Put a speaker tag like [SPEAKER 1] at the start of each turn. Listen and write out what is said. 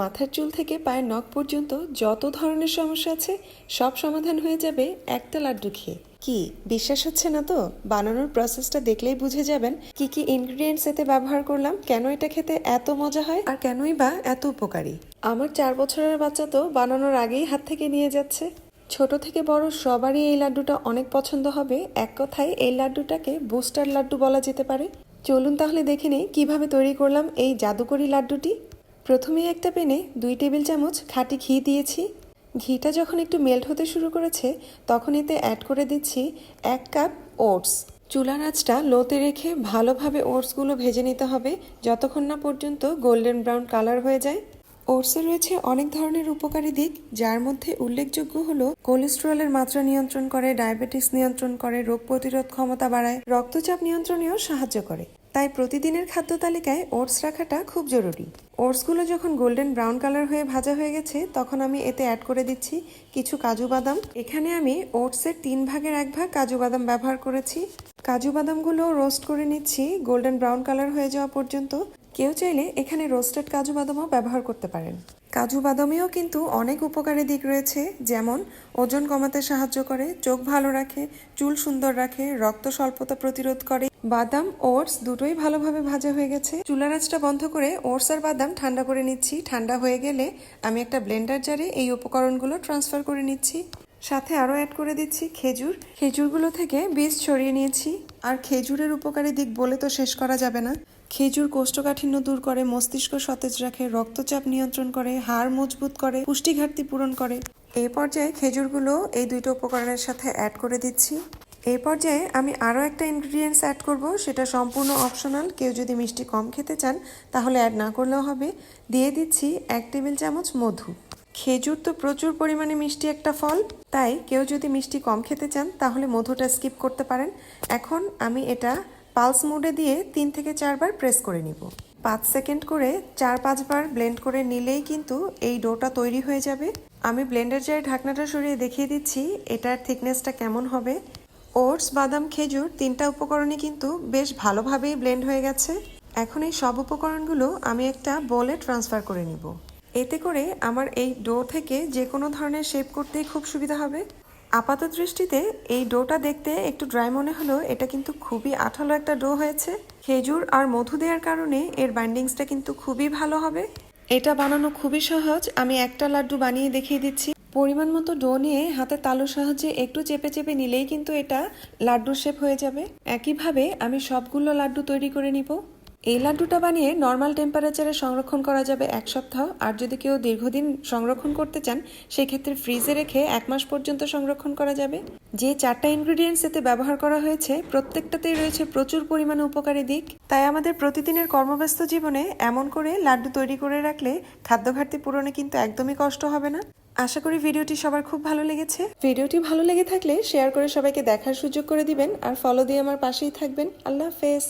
[SPEAKER 1] মাথার চুল থেকে পায়ের নখ পর্যন্ত যত ধরনের সমস্যা আছে, সব সমাধান হয়ে যাবে একটা লাড্ডু খেয়ে। কি, বিশ্বাস হচ্ছে না তো? বানানোর প্রসেসটা দেখলেই বুঝে যাবেন কি কি ইনগ্রিডিয়েন্টস এতে ব্যবহার করলাম, কেন এটা খেতে এত মজা হয় আর কেনই বা এত উপকারী। আমার চার বছরের বাচ্চা তো বানানোর আগেই হাত থেকে নিয়ে যাচ্ছে। ছোট থেকে বড় সবারই এই লাড্ডুটা অনেক পছন্দ হবে। এক কথায়, এই লাড্ডুটাকে বুস্টার লাড্ডু বলা যেতে পারে। চলুন তাহলে দেখে নিই কীভাবে তৈরি করলাম এই জাদুকরি লাড্ডুটি। প্রথমেই একটা পেনে দুই টেবিল চামচ খাঁটি ঘি দিয়েছি। ঘিটা যখন একটু মেল্ট হতে শুরু করেছে, তখন এতে অ্যাড করে দিচ্ছি এক কাপ ওটস। চুলার আঁচটা লোতে রেখে ভালোভাবে ওটসগুলো ভেজে নিতে হবে, যতক্ষণ না পর্যন্ত গোল্ডেন ব্রাউন কালার হয়ে যায়। ওটসে রয়েছে অনেক ধরনের উপকারী দিক, যার মধ্যে উল্লেখযোগ্য হলো কোলেস্টেরলের মাত্রা নিয়ন্ত্রণ করে, ডায়াবেটিস নিয়ন্ত্রণ করে, রোগ প্রতিরোধ ক্ষমতা বাড়ায়, রক্তচাপ নিয়ন্ত্রণেও সাহায্য করে। তাই প্রতিদিনের খাদ্য তালিকায় ওটস রাখাটা খুব জরুরি। ওটসগুলো যখন গোল্ডেন ব্রাউন কালার হয়ে ভাজা হয়ে গেছে, তখন আমি এতে অ্যাড করে দিচ্ছি কিছু কাজু বাদাম। এখানে আমি ওটসের তিন ভাগের এক ভাগ কাজু বাদাম ব্যবহার করেছি। কাজু বাদামগুলো রোস্ট করে নিচ্ছি গোল্ডেন ব্রাউন কালার হয়ে যাওয়া পর্যন্ত। কেউ চাইলে এখানে রোস্টেড কাজু বাদামও ব্যবহার করতে পারেন। কাজু বাদামেও কিন্তু অনেক উপকারী দিক রয়েছে, যেমন ওজন কমাতে সাহায্য করে, চোখ ভালো রাখে, চুল সুন্দর রাখে, রক্ত স্বল্পতা প্রতিরোধ করে। বাদাম, ওটস দুটোই ভালোভাবে ভাজা হয়ে গেছে। চুলার আঁচটা বন্ধ করে ওটস আর বাদাম ঠান্ডা করে নিচ্ছি। ঠান্ডা হয়ে গেলে আমি একটা ব্লেন্ডার জারে এই উপকরণগুলো ট্রান্সফার করে নিচ্ছি। সাথে আরও অ্যাড করে দিচ্ছি খেজুর। খেজুরগুলো থেকে বীজ ছড়িয়ে নিয়েছি। আর খেজুরের উপকারী দিক বলে তো শেষ করা যাবে না। খেজুর কোষ্ঠকাঠিন্য দূর করে মস্তিষ্ক সতেজ রাখে রক্তচাপ নিয়ন্ত্রণ করে হাড় মজবুত করে পুষ্টি ঘাটতি পূরণ করে। এই পর্যায়ে খেজুরগুলো এই দুইটা উপকরণের সাথে অ্যাড করে দিচ্ছি। এই পর্যায়ে আমি আরও একটা ইনগ্রিডিয়েন্টস অ্যাড করব সেটা সম্পূর্ণ অপশনাল কেউ যদি মিষ্টি কম খেতে চান তাহলে অ্যাড না করলেও হবে। দিয়ে দিচ্ছি এক টেবিল চামচ মধু। খেজুর তো প্রচুর পরিমাণে মিষ্টি একটা ফল। তাই কেউ যদি মিষ্টি কম খেতে চান, তাহলে মধুটা স্কিপ করতে পারেন। এখন আমি এটা পালস মুডে দিয়ে তিন থেকে চারবার প্রেস করে নিব। পাঁচ সেকেন্ড করে চার পাঁচবার ব্লেন্ড করে নিলেই কিন্তু এই ডোটা তৈরি হয়ে যাবে। আমি ব্লেন্ডার জারে ঢাকনাটা সরিয়ে দেখিয়ে দিচ্ছি, এটার থিকনেসটা কেমন হবে। ওটস, বাদাম, খেজুর তিনটা উপকরণই কিন্তু বেশ ভালোভাবেই ব্লেন্ড হয়ে গেছে। এখন এই সব উপকরণগুলো আমি একটা বোলে ট্রান্সফার করে নিব। এতে করে আমার এই ডো থেকে যে কোনো ধরনের শেপ করতেই খুব সুবিধা হবে। আপাত দৃষ্টিতে এই ডোটা দেখতে একটু ড্রাই মনে হলেও এটা কিন্তু খুবই আঠালো একটা ডো হয়েছে। খেজুর আর মধু দেওয়ার কারণে এর বাইন্ডিংসটা কিন্তু খুবই ভালো হবে। এটা বানানো খুবই সহজ। আমি একটা লাড্ডু বানিয়ে দেখিয়ে দিচ্ছি। পরিমাণ মতো ডো নিয়ে হাতে তালুর সাহায্যে একটু চেপে চেপে নিলেই কিন্তু এটা লাড্ডুর শেপ হয়ে যাবে। একইভাবে আমি সবগুলো লাড্ডু তৈরি করে নিব। এই লাড্ডুটা বানিয়ে নর্মাল টেম্পারেচারে সংরক্ষণ করা যাবে এক সপ্তাহ। আর যদি কেউ দীর্ঘদিন সংরক্ষণ করতে চান, সেক্ষেত্রে ফ্রিজে রেখে এক মাস পর্যন্ত সংরক্ষণ করা যাবে। যে চারটা ইনগ্রিডিয়েন্টস এতে ব্যবহার করা হয়েছে, প্রত্যেকটাতেই রয়েছে প্রচুর পরিমাণে উপকারী দিক। তাই আমাদের প্রতিদিনের কর্মব্যস্ত জীবনে এমন করে লাড্ডু তৈরি করে রাখলে খাদ্য ঘাটতি পূরণে কিন্তু একদমই কষ্ট হবে না। আশা করি ভিডিওটি সবার খুব ভালো লেগেছে। ভিডিওটি ভালো লেগে থাকলে শেয়ার করে সবাইকে দেখার সুযোগ করে দিবেন। আর ফলো দিয়ে আমার পাশেই থাকবেন। আল্লাহ হাফেজ।